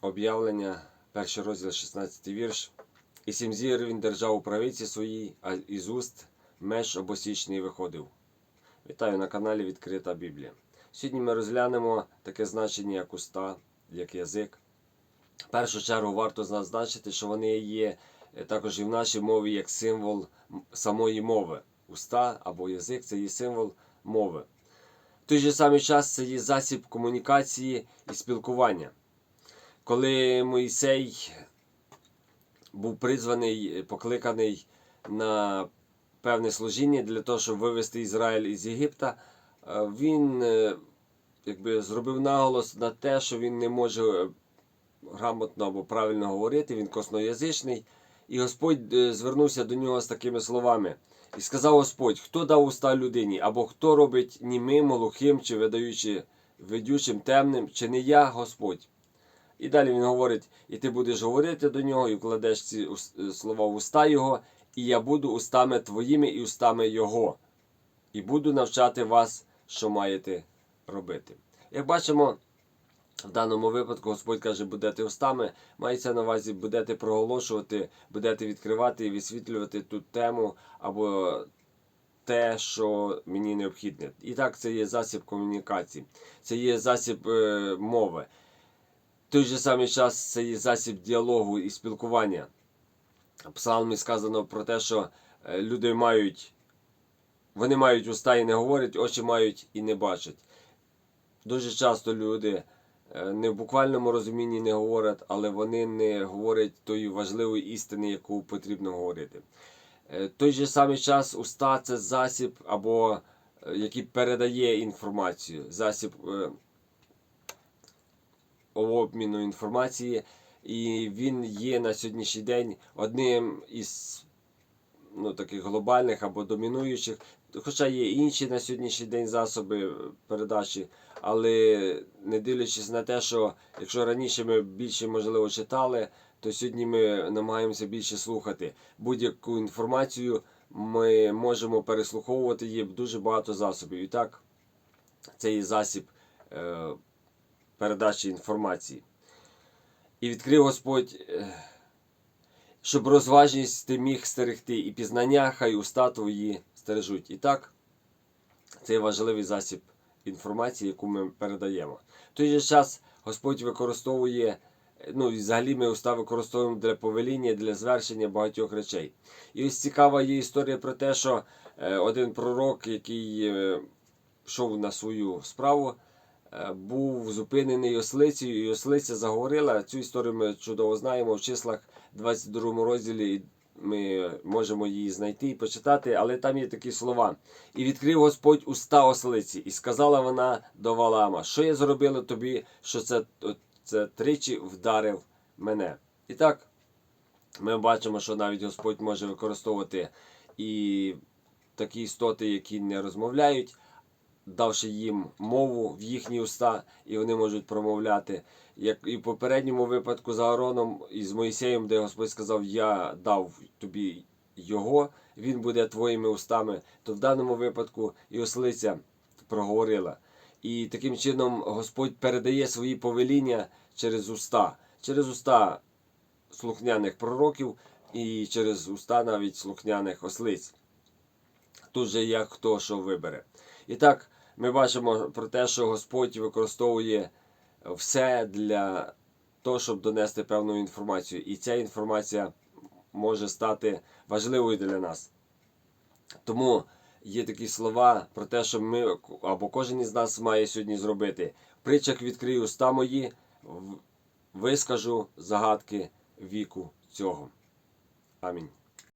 Об'явлення, перший розділ, 16 вірш. І сім зір він держав у правиці своїй, а із уст меч обосічний виходив. Вітаю на каналі Відкрита Біблія. Сьогодні ми розглянемо таке значення, як уста, як язик. В першу чергу варто зазначити, що вони є е, також і в нашій мові як символ самої мови. Уста або язик це є символ мови. В той же самий час це є засіб комунікації і спілкування. Коли Моїсей був призваний, покликаний на певне служіння для того, щоб вивести Ізраїль із Єгипта, е, він е, якби зробив наголос на те, що він не може е, грамотно або правильно говорити, він косноязичний. І Господь е, звернувся до нього з такими словами. І сказав Господь, хто дав уста людині, або хто робить німим, глухим, чи видаючи ведючим темним, чи не я Господь. І далі він говорить: і ти будеш говорити до нього, і вкладеш ці слова в уста його, і я буду устами твоїми і устами його, і буду навчати вас, що маєте робити. Як бачимо, в даному випадку Господь каже, будете устами, мається на увазі, будете проголошувати, будете відкривати і висвітлювати ту тему або те, що мені необхідне. І так, це є засіб комунікації, це є засіб е, мови. Той же самий час це є засіб діалогу і спілкування. Псалмі сказано про те, що е, люди мають, вони мають уста і не говорять, очі мають і не бачать. Дуже часто люди е, не в буквальному розумінні не говорять, але вони не говорять тої важливої істини, яку потрібно говорити. Е, той же самий час уста це засіб, або який передає інформацію, засіб обміну інформації, і він є на сьогоднішній день одним із ну, таких глобальних або домінуючих. Хоча є інші на сьогоднішній день засоби передачі, але не дивлячись на те, що якщо раніше ми більше можливо читали, то сьогодні ми намагаємося більше слухати. Будь-яку інформацію ми можемо переслуховувати, є дуже багато засобів. І так, це є засіб е, передачі інформації. І відкрив Господь, е, щоб розважність ти міг стерегти, і пізнання хай уста твої стережуть. І так, це важливий засіб інформації, яку ми передаємо. В той же час Господь використовує, е, ну і взагалі ми уста використовуємо для повеління, для звершення багатьох речей. І ось цікава є історія про те, що е, один пророк, який е, йшов на свою справу, е, був зупинений ослицею, і ослиця заговорила. Цю історію ми чудово знаємо в числах 22 розділі. Ми можемо її знайти і почитати, але там є такі слова. І відкрив Господь уста ослиці, і сказала вона до Валаама, що я зробила тобі, що це, це тричі вдарив мене. І так, ми бачимо, що навіть Господь може використовувати і такі істоти, які не розмовляють, давши їм мову в їхні уста, і вони можуть промовляти. Як і в попередньому випадку з Аароном і з Моїсеєм, де Господь сказав, я дав тобі його, він буде твоїми устами, то в даному випадку і ослиця проговорила. І таким чином Господь передає свої повеління через уста, через уста слухняних пророків і через уста навіть слухняних ослиць. Тут же як хто що вибере. І так, ми бачимо про те, що Господь використовує все для того, щоб донести певну інформацію. І ця інформація може стати важливою для нас. Тому є такі слова про те, що ми або кожен із нас має сьогодні зробити. В притчах відкрию уста мої, вискажу загадки віку цього. Амінь.